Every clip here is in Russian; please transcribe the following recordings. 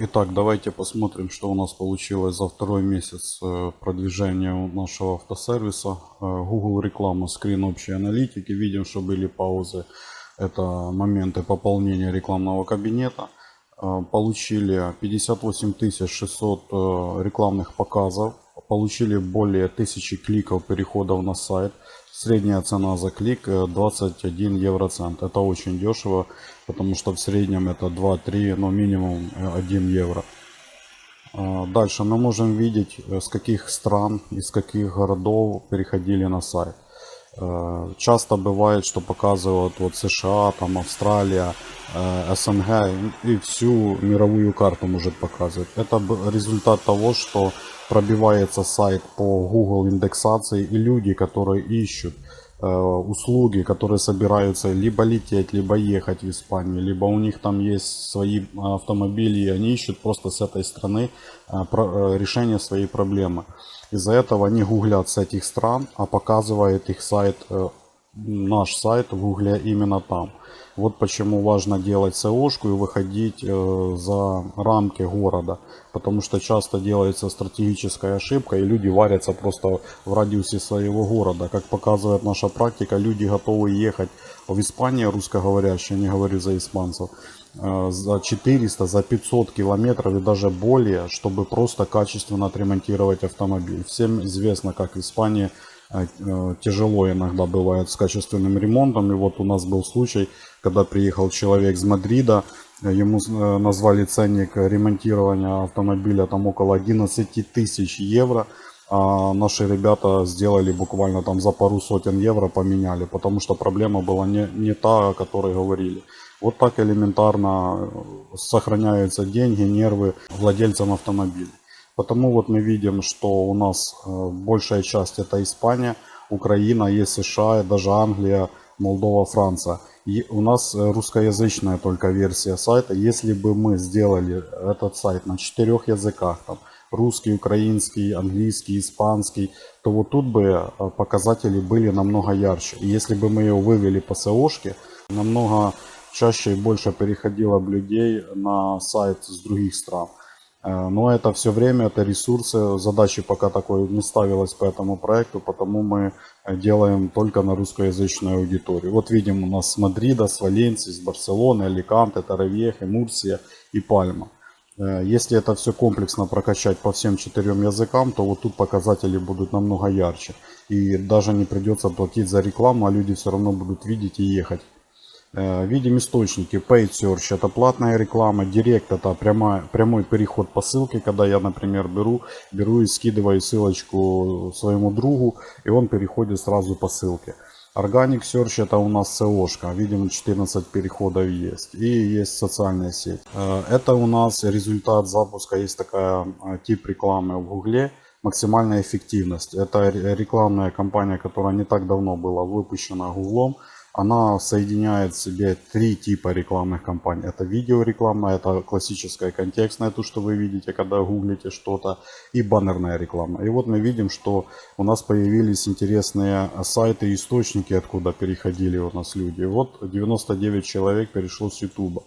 Итак, давайте посмотрим, что у нас получилось за второй месяц э, продвижения нашего автосервиса. Э, Google реклама, скрин общей аналитики. Видим, что были паузы. Это моменты пополнения рекламного кабинета. Э, Получили 58 600 э, рекламных показов. Получили более 1000 кликов переходов на сайт. Средняя цена за клик э, 21 евроцент. Это очень дешево, потому что в среднем это 2-3, но минимум э, 1 евро. А, Дальше мы можем видеть, э, с каких стран, из каких городов переходили на сайт. Э, Часто бывает, что показывают вот США, там Австралия, э, СНГ и всю мировую карту может показывать. Это результат того, что пробивается сайт по Google индексации и люди, которые ищут э, услуги, которые собираются либо лететь, либо ехать в Испанию, либо у них там есть свои э, автомобили, и они ищут просто с этой страны э, э, решение своей проблемы. Из-за этого они гуглят с этих стран, а показывает их сайт, э, наш сайт в гугле именно там. Вот почему важно делать SEO-шку и выходить э, за рамки города. Потому что часто делается стратегическая ошибка и люди варятся просто в радиусе своего города. Как показывает наша практика, люди готовы ехать в Испанию, русскоговорящие, не говорю за испанцев, э, за 400, за 500 километров и даже более, чтобы просто качественно отремонтировать автомобиль. Всем известно, как в Испании э, тяжело иногда бывает с качественным ремонтом. И вот у нас был случай, когда приехал человек с Мадрида, ему э, назвали ценник ремонтирования автомобиля там около 11 тысяч евро. А наши ребята сделали буквально там за пару сотен евро поменяли, потому что проблема была не, не та, о которой говорили. Вот так элементарно э, сохраняются деньги, нервы владельцам автомобилей. Потому вот мы видим, что у нас э, большая часть это Испания, Украина, есть США, даже Англия, Молдова, Франция. И у нас э, русскоязычная только версия сайта. Если бы мы сделали этот сайт на четырех языках, там, русский, украинский, английский, испанский, то вот тут бы э, показатели были намного ярче. И если бы мы ее вывели по SEO-шке, намного чаще и больше переходило бы людей на сайт с других стран. Э, Но это все время, это ресурсы. Задачи пока такой не ставилось по этому проекту, потому мы э, делаем только на русскоязычную аудиторию. Вот видим у нас с Мадрида, с Валенсии, с Барселоны, Аликанте, Таравьехи, Мурсия и Пальма. Э, Если это все комплексно прокачать по всем четырем языкам, то вот тут показатели будут намного ярче. И даже не придется платить за рекламу, а люди все равно будут видеть и ехать. Э, Видим источники. Paid Search это платная реклама. Direct это прямая, прямой переход по ссылке, когда я, например, беру, беру и скидываю ссылочку своему другу, и он переходит сразу по ссылке. Organic Search это у нас SEO-шка. Видим 14 переходов есть. И есть социальная сеть. Э, Это у нас результат запуска. Есть такая э, тип рекламы в Гугле. Максимальная эффективность. Это ре- рекламная кампания, которая не так давно была выпущена Гуглом. Она соединяет в себе три типа рекламных кампаний. Это видеореклама, это классическая контекстная, то, что вы видите, когда гуглите что-то, и баннерная реклама. И вот мы видим, что у нас появились интересные сайты и источники, откуда переходили у нас люди. Вот 99 человек перешло с YouTube.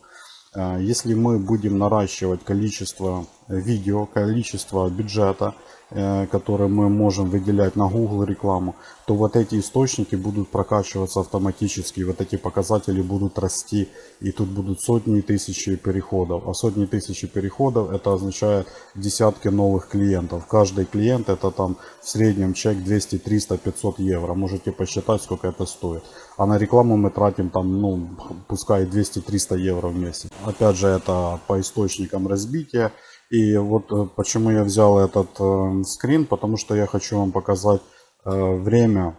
Э, Если мы будем наращивать количество видео, количество бюджета, э, который мы можем выделять на Google рекламу, то вот эти источники будут прокачиваться автоматически, вот эти показатели будут расти, и тут будут сотни и тысячи переходов. А сотни тысячи переходов это означает десятки новых клиентов. Каждый клиент это там в среднем чек 200, 300, 500 евро. Можете посчитать, сколько это стоит. А на рекламу мы тратим там, ну, пускай 200-300 евро в месяц. Опять же, это по источникам разбития. И вот э, почему я взял этот э, скрин, потому что я хочу вам показать э, время,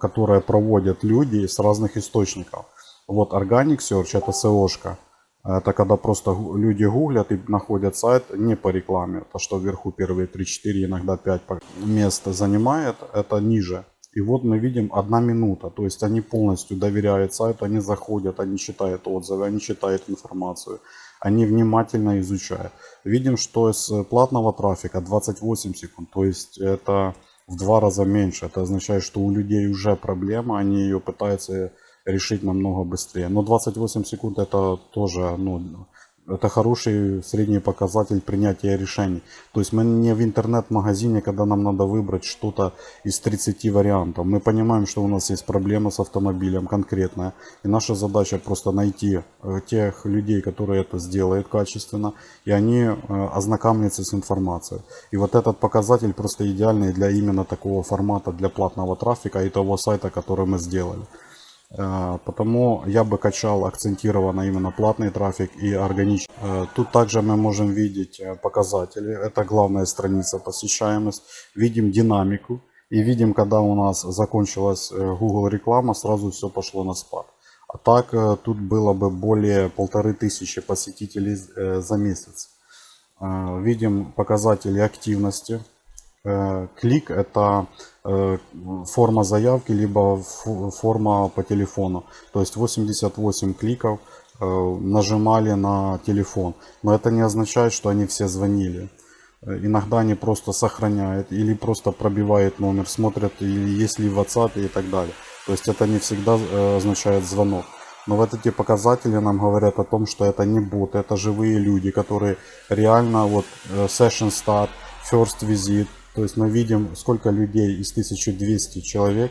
которое проводят люди с разных источников. Вот Organic Search это SEO-шка. Это когда просто люди гуглят и находят сайт не по рекламе. То, что вверху первые 3-4, иногда 5 по- мест занимает, это ниже. И вот мы видим одна минута. То есть они полностью доверяют сайту, они заходят, они читают отзывы, они читают информацию. Они внимательно изучают. Видим, что с платного трафика 28 секунд. То есть это в два раза меньше. Это означает, что у людей уже проблема, они ее пытаются решить намного быстрее. Но 28 секунд это тоже ну, это хороший средний показатель принятия решений. То есть мы не в интернет-магазине, когда нам надо выбрать что-то из 30 вариантов. Мы понимаем, что у нас есть проблема с автомобилем конкретная. И наша задача просто найти э, тех людей, которые это сделают качественно. И они э, ознакомятся с информацией. И вот этот показатель просто идеальный для именно такого формата, для платного трафика и того сайта, который мы сделали. Э, потому я бы качал акцентированно именно платный трафик и органичный. Э, тут также мы можем видеть э, показатели. Это главная страница посещаемость. Видим динамику. И видим, когда у нас закончилась Google реклама, сразу все пошло на спад. А так тут было бы более полторы тысячи посетителей за месяц. Видим показатели активности. Клик это Э, форма заявки, либо форма по телефону. То есть 88 кликов э, нажимали на телефон. Но это не означает, что они все звонили. Э, иногда они просто сохраняют или просто пробивают номер, смотрят, или есть ли WhatsApp и так далее. То есть это не всегда означает звонок. Но вот эти показатели нам говорят о том, что это не боты, это живые люди, которые реально вот session start, first visit, то есть мы видим, сколько людей из 1200 человек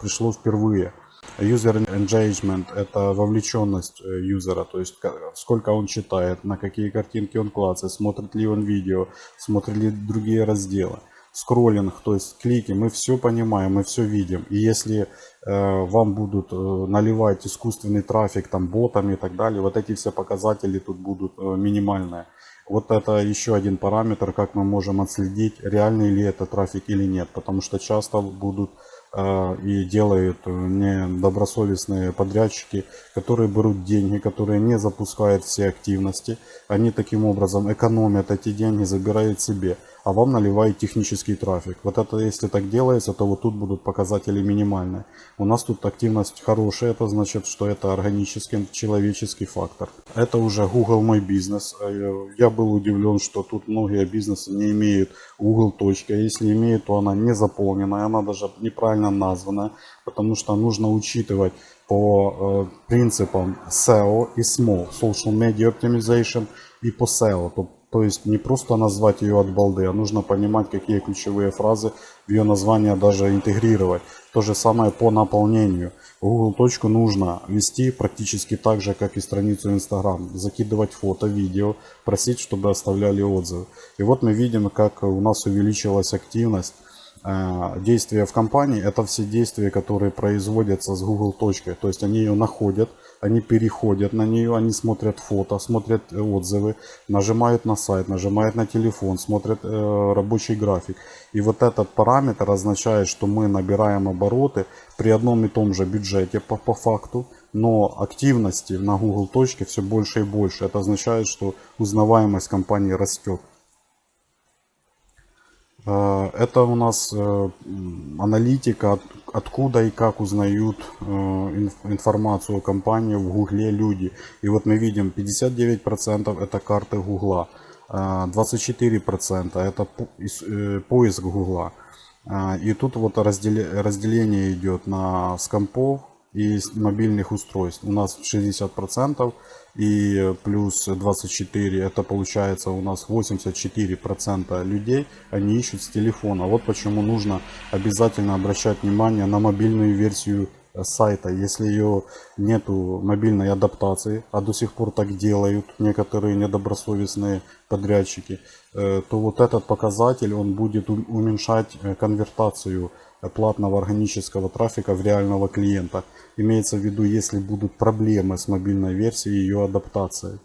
пришло впервые. User engagement – это вовлеченность э, юзера, то есть сколько он читает, на какие картинки он клацает, смотрит ли он видео, смотрит ли другие разделы. Скроллинг, то есть клики, мы все понимаем, мы все видим. И если э, вам будут э, наливать искусственный трафик там ботами и так далее, вот эти все показатели тут будут э, минимальные. Вот это еще один параметр, как мы можем отследить, реальный ли это трафик или нет. Потому что часто будут э, и делают э, недобросовестные подрядчики, которые берут деньги, которые не запускают все активности. Они таким образом экономят эти деньги, забирают себе а вам наливает технический трафик. Вот это если так делается, то вот тут будут показатели минимальные. У нас тут активность хорошая, это значит, что это органический, человеческий фактор. Это уже Google мой бизнес. Э, я был удивлен, что тут многие бизнесы не имеют Google точки. А если имеют, то она не заполнена, она даже неправильно названа, потому что нужно учитывать по э, принципам SEO и SMO, Social Media Optimization, и по SEO, то то есть не просто назвать ее от балды, а нужно понимать, какие ключевые фразы в ее название даже интегрировать. То же самое по наполнению. Google точку нужно вести практически так же, как и страницу Instagram. Закидывать фото, видео, просить, чтобы оставляли отзывы. И вот мы видим, как у нас увеличилась активность. Э, действия в компании это все действия, которые производятся с Google точкой. То есть они ее находят, они переходят на нее, они смотрят фото, смотрят э, отзывы, нажимают на сайт, нажимают на телефон, смотрят э, рабочий график. И вот этот параметр означает, что мы набираем обороты при одном и том же бюджете по, по факту, но активности на Google точке все больше и больше. Это означает, что узнаваемость компании растет. Э, это у нас э, аналитика, откуда и как узнают э, информацию о компании в Гугле люди. И вот мы видим 59% это карты Гугла, 24% это поиск Гугла. И тут вот разделение идет на скампов и мобильных устройств. У нас 60% и плюс 24 это получается у нас 84 процента людей они ищут с телефона вот почему нужно обязательно обращать внимание на мобильную версию э, сайта если ее нету мобильной адаптации а до сих пор так делают некоторые недобросовестные подрядчики э, то вот этот показатель он будет уменьшать э, конвертацию платного органического трафика в реального клиента. Имеется в виду, если будут проблемы с мобильной версией и ее адаптацией.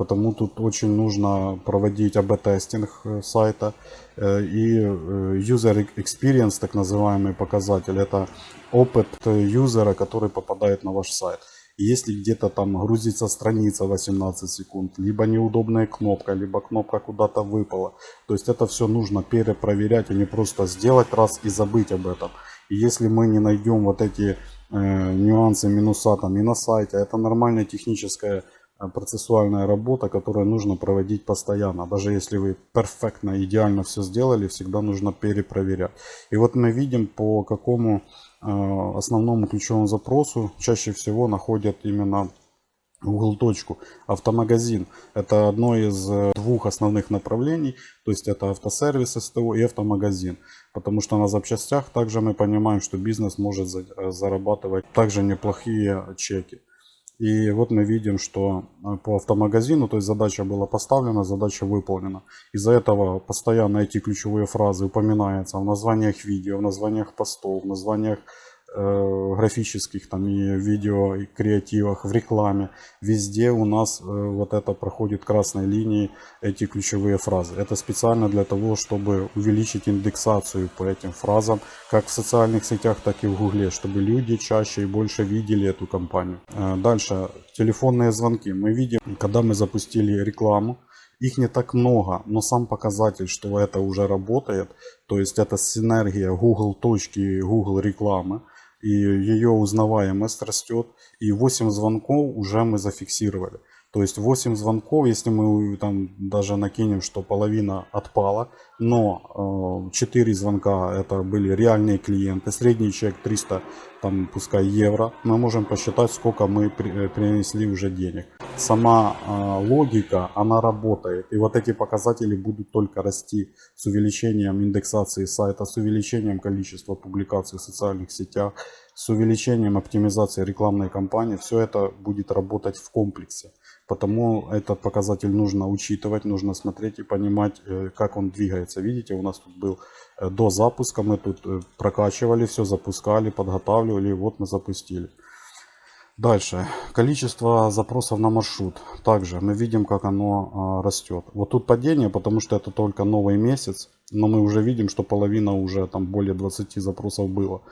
Потому тут очень нужно проводить АБ-тестинг э, сайта. Э, и э, user experience, так называемый показатель, это опыт юзера, который попадает на ваш сайт. Если где-то там грузится страница 18 секунд, либо неудобная кнопка, либо кнопка куда-то выпала. То есть это все нужно перепроверять, а не просто сделать раз и забыть об этом. И если мы не найдем вот эти э, нюансы, минуса там и на сайте, это нормальная техническая э, процессуальная работа, которую нужно проводить постоянно. Даже если вы перфектно, идеально все сделали, всегда нужно перепроверять. И вот мы видим, по какому основному ключевому запросу чаще всего находят именно Google точку. Автомагазин – это одно из э, двух основных направлений, то есть это автосервис СТО и автомагазин. Потому что на запчастях также мы понимаем, что бизнес может э, зарабатывать также неплохие чеки. И вот мы видим, что э, по автомагазину, то есть задача была поставлена, задача выполнена. Из-за этого постоянно эти ключевые фразы упоминаются в названиях видео, в названиях постов, в названиях графических там и видео и креативах, в рекламе. Везде у нас э, вот это проходит красной линией эти ключевые фразы. Это специально для того, чтобы увеличить индексацию по этим фразам, как в социальных сетях, так и в гугле, чтобы люди чаще и больше видели эту компанию. Э, дальше, телефонные звонки. Мы видим, когда мы запустили рекламу, их не так много, но сам показатель, что это уже работает, то есть это синергия Google точки, Google рекламы, и ее узнаваемость растет, и 8 звонков уже мы зафиксировали. То есть 8 звонков, если мы там даже накинем, что половина отпала, но э, 4 звонка это были реальные клиенты, средний чек 300, там пускай евро, мы можем посчитать, сколько мы э, принесли уже денег. Сама э, логика, она работает, и вот эти показатели будут только расти с увеличением индексации сайта, с увеличением количества публикаций в социальных сетях, с увеличением оптимизации рекламной кампании, все это будет работать в комплексе. Потому этот показатель нужно учитывать, нужно смотреть и понимать, э, как он двигается. Видите, у нас тут был до запуска, мы тут прокачивали, все запускали, подготавливали, вот мы запустили. Дальше. Количество запросов на маршрут. Также мы видим, как оно а, растет. Вот тут падение, потому что это только новый месяц. Но мы уже видим, что половина уже там более 20 запросов было.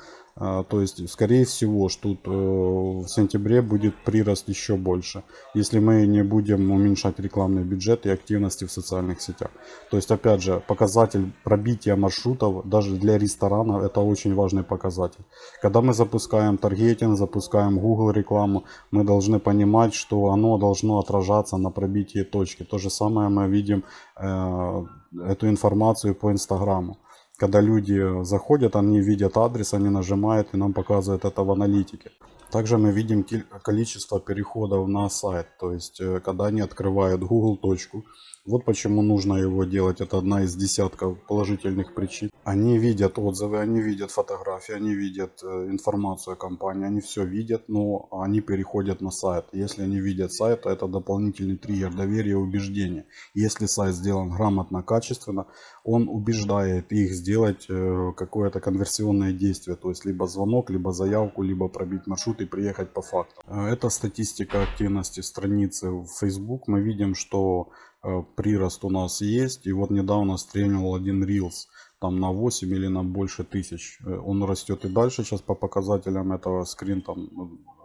А, то есть, скорее всего, что тут э, в сентябре будет прирост еще больше, если мы не будем уменьшать рекламный бюджет и активности в социальных сетях. То есть, опять же, показатель пробития маршрутов даже для ресторанов это очень важный показатель. Когда мы запускаем таргетинг, запускаем Google рекламу, мы должны понимать, что оно должно отражаться на пробитии точки. То же самое мы видим э, эту информацию по Инстаграму. Когда люди заходят, они видят адрес, они нажимают и нам показывают это в аналитике. Также мы видим количество переходов на сайт, то есть э, когда они открывают Google точку, вот почему нужно его делать. Это одна из десятков положительных причин. Они видят отзывы, они видят фотографии, они видят э, информацию о компании, они все видят, но они переходят на сайт. Если они видят сайт, то это дополнительный триггер доверия и убеждения. Если сайт сделан грамотно, качественно, он убеждает их сделать э, какое-то конверсионное действие, то есть либо звонок, либо заявку, либо пробить маршрут и приехать по факту. Э, это статистика активности страницы в Facebook. Мы видим, что Э, прирост у нас есть. И вот недавно стрельнул один Reels там на 8 или на больше тысяч. Э, он растет и дальше сейчас по показателям этого скрин там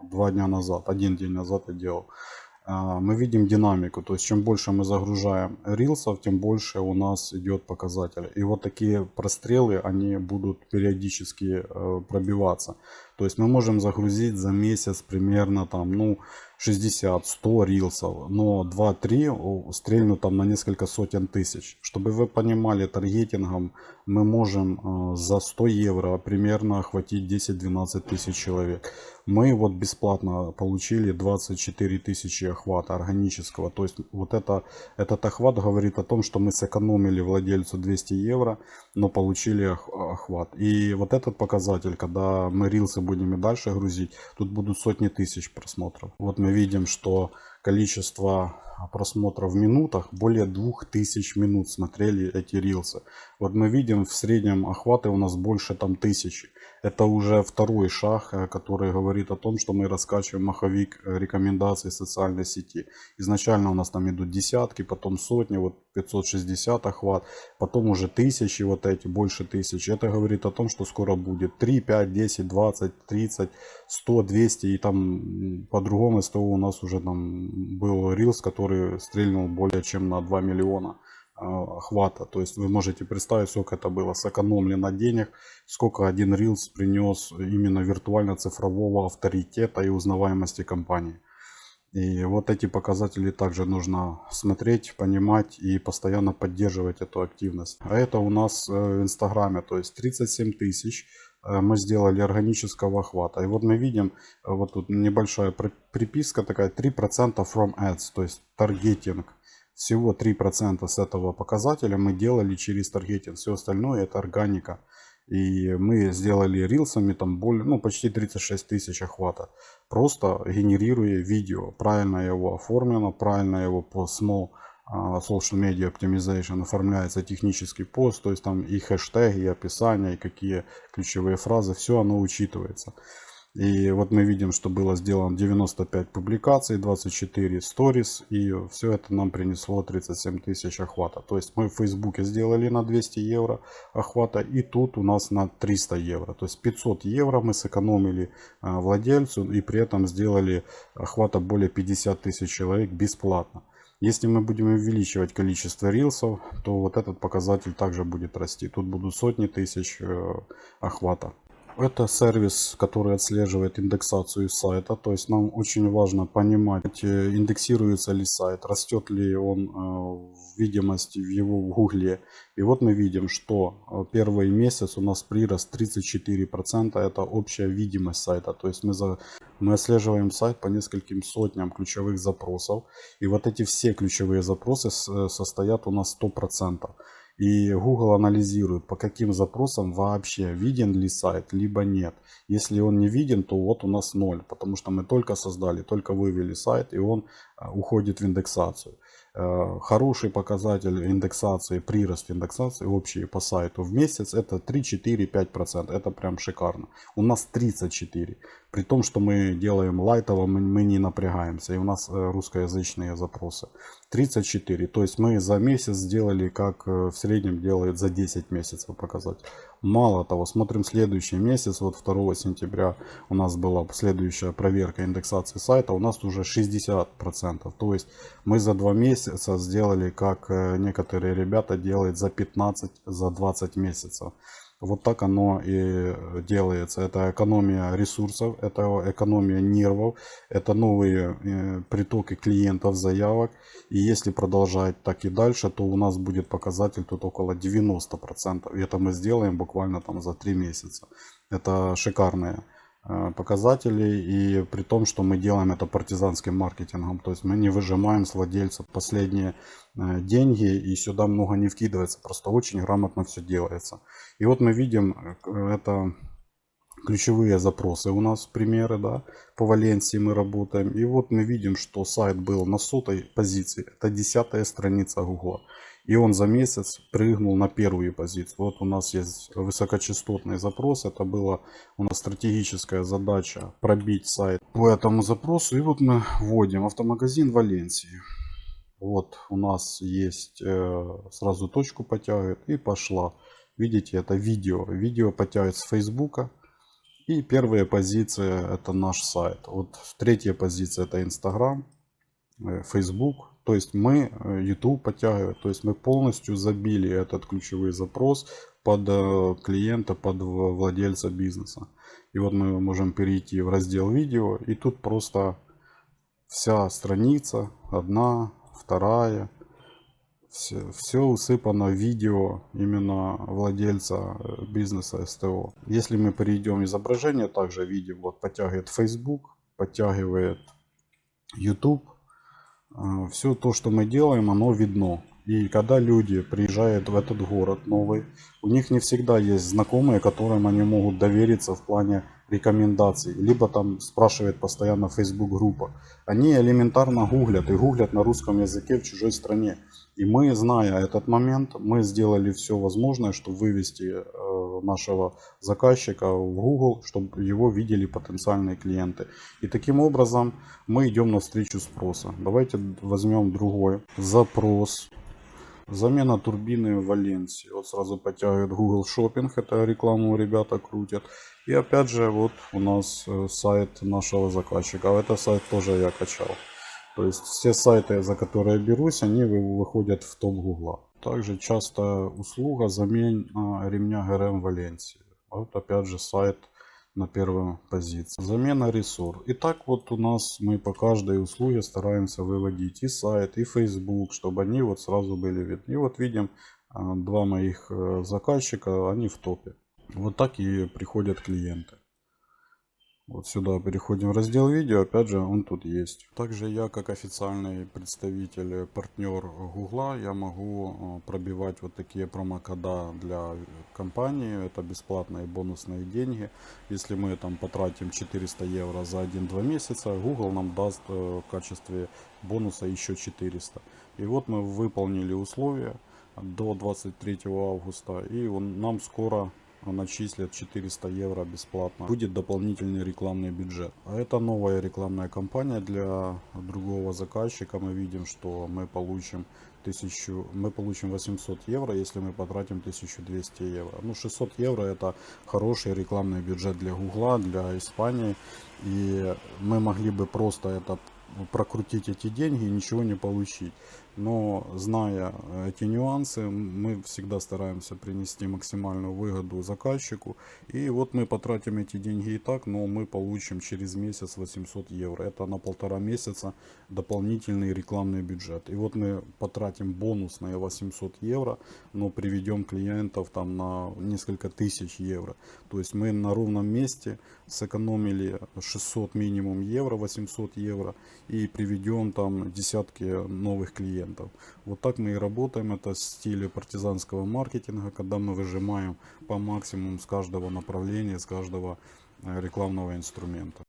два дня назад, один день назад я делал. Мы видим динамику, то есть чем больше мы загружаем рилсов, тем больше у нас идет показатель. И вот такие прострелы, они будут периодически пробиваться. То есть мы можем загрузить за месяц примерно там, ну, 60-100 рилсов, но 2-3 стрельнут там на несколько сотен тысяч. Чтобы вы понимали, таргетингом мы можем э, за 100 евро примерно охватить 10-12 тысяч человек. Мы вот бесплатно получили 24 тысячи охвата органического. То есть вот это, этот охват говорит о том, что мы сэкономили владельцу 200 евро, но получили охват. И вот этот показатель, когда мы рилсы будем и дальше грузить, тут будут сотни тысяч просмотров. Вот мы видим, что количество просмотров в минутах, более 2000 минут смотрели эти рилсы. Вот мы видим в среднем охваты у нас больше там тысячи. Это уже второй шаг, э, который говорит о том, что мы раскачиваем маховик э, рекомендаций социальной сети. Изначально у нас там идут десятки, потом сотни, вот 560 охват, потом уже тысячи, вот эти, больше тысяч. Это говорит о том, что скоро будет 3, 5, 10, 20, 30, 100, 200 и там по-другому СТО у нас уже там был рилс, который стрельнул более чем на 2 миллиона охвата. То есть вы можете представить, сколько это было сэкономлено денег, сколько один Reels принес именно виртуально-цифрового авторитета и узнаваемости компании. И вот эти показатели также нужно смотреть, понимать и постоянно поддерживать эту активность. А это у нас э, в Инстаграме, то есть 37 тысяч мы сделали органического охвата. И вот мы видим, э, вот тут небольшая при- приписка такая, 3% from ads, то есть таргетинг. Всего 3% с этого показателя мы делали через таргетинг. Все остальное это органика. И мы сделали рилсами там более, ну, почти 36 тысяч охвата. Просто генерируя видео. Правильно его оформлено, правильно его по small social media optimization оформляется технический пост, то есть там и хэштеги, и описание, и какие ключевые фразы, все оно учитывается. И вот мы видим, что было сделано 95 публикаций, 24 stories, и все это нам принесло 37 тысяч охвата. То есть мы в Фейсбуке сделали на 200 евро охвата, и тут у нас на 300 евро. То есть 500 евро мы сэкономили а, владельцу, и при этом сделали охвата более 50 тысяч человек бесплатно. Если мы будем увеличивать количество рилсов, то вот этот показатель также будет расти. Тут будут сотни тысяч э, охвата. Это сервис, который отслеживает индексацию сайта. То есть нам очень важно понимать, э, индексируется ли сайт, растет ли он э, в видимости в его в гугле. И вот мы видим, что э, первый месяц у нас прирост 34%. Это общая видимость сайта. То есть мы, за, мы отслеживаем сайт по нескольким сотням ключевых запросов. И вот эти все ключевые запросы состоят у нас 100%. И Google анализирует, по каким запросам вообще виден ли сайт, либо нет. Если он не виден, то вот у нас ноль, потому что мы только создали, только вывели сайт, и он а, уходит в индексацию. Э, хороший показатель индексации, прирост индексации общий по сайту в месяц это 3, 4, 5%. Это прям шикарно. У нас 34. При том, что мы делаем лайтово, мы, не напрягаемся. И у нас э, русскоязычные запросы. 34. То есть мы за месяц сделали, как э, в среднем делает за 10 месяцев показать. Мало того, смотрим следующий месяц. Вот 2 сентября у нас была следующая проверка индексации сайта. У нас уже 60%. То есть мы за 2 месяца сделали, как э, некоторые ребята делают за 15, за 20 месяцев. Вот так оно и делается. Это экономия ресурсов, это экономия нервов, это новые э, притоки клиентов, заявок. И если продолжать так и дальше, то у нас будет показатель тут около 90%. И это мы сделаем буквально там за 3 месяца. Это шикарные э, показатели и при том, что мы делаем это партизанским маркетингом, то есть мы не выжимаем с владельца последние э, деньги и сюда много не вкидывается, просто очень грамотно все делается. И вот мы видим э, это ключевые запросы у нас примеры, да, по Валенсии мы работаем. И вот мы видим, что сайт был на сотой позиции, это десятая страница Гугла. И он за месяц прыгнул на первую позицию. Вот у нас есть высокочастотный запрос. Это была у нас стратегическая задача пробить сайт по этому запросу. И вот мы вводим автомагазин Валенсии. Вот у нас есть э, сразу точку потягивает и пошла. Видите, это видео. Видео потягивает с Фейсбука. И первая позиция это наш сайт. Вот третья позиция это Инстаграм, э, Facebook. То есть мы э, YouTube подтягиваем. То есть мы полностью забили этот ключевой запрос под э, клиента, под владельца бизнеса. И вот мы можем перейти в раздел видео. И тут просто вся страница, одна, вторая, все, все усыпано видео именно владельца э, бизнеса СТО. Если мы перейдем изображение, также видим, вот подтягивает Facebook, подтягивает YouTube. Э, все то, что мы делаем, оно видно. И когда люди приезжают в этот город новый, у них не всегда есть знакомые, которым они могут довериться в плане рекомендаций, либо там спрашивает постоянно Facebook группа. Они элементарно гуглят и гуглят на русском языке в чужой стране. И мы, зная этот момент, мы сделали все возможное, чтобы вывести э, нашего заказчика в Google, чтобы его видели потенциальные клиенты. И таким образом мы идем навстречу спроса. Давайте возьмем другой запрос. Замена турбины в Валенсии. Вот сразу подтягивает Google Shopping. Это рекламу ребята крутят. И опять же вот у нас э, сайт нашего заказчика. А это сайт тоже я качал. То есть все сайты, за которые я берусь, они выходят в топ Гугла. Также часто услуга замена ремня ГРМ Валенсии. Вот опять же сайт на первой позиции. Замена ресурс. И так вот у нас мы по каждой услуге стараемся выводить и сайт, и Facebook, чтобы они вот сразу были видны. И вот видим а, два моих э, заказчика, они в топе. Вот так и приходят клиенты. Вот сюда переходим в раздел видео, опять же он тут есть. Также я как официальный представитель, э, партнер Гугла, я могу э, пробивать вот такие промокода для компании. Это бесплатные бонусные деньги. Если мы там потратим 400 евро за 1-2 месяца, Google нам даст э, в качестве бонуса еще 400. И вот мы выполнили условия до 23 августа и он, нам скоро начислят 400 евро бесплатно. Будет дополнительный рекламный бюджет. А это новая рекламная кампания для другого заказчика. Мы видим, что мы получим 1000, мы получим 800 евро, если мы потратим 1200 евро. Ну, 600 евро это хороший рекламный бюджет для Гугла, для Испании. И мы могли бы просто это прокрутить эти деньги и ничего не получить. Но зная эти нюансы, мы всегда стараемся принести максимальную выгоду заказчику. И вот мы потратим эти деньги и так, но мы получим через месяц 800 евро. Это на полтора месяца дополнительный рекламный бюджет. И вот мы потратим бонусные 800 евро, но приведем клиентов там на несколько тысяч евро. То есть мы на ровном месте сэкономили 600 минимум евро, 800 евро и приведем там десятки новых клиентов. Вот так мы и работаем. Это в стиле партизанского маркетинга, когда мы выжимаем по максимуму с каждого направления, с каждого рекламного инструмента.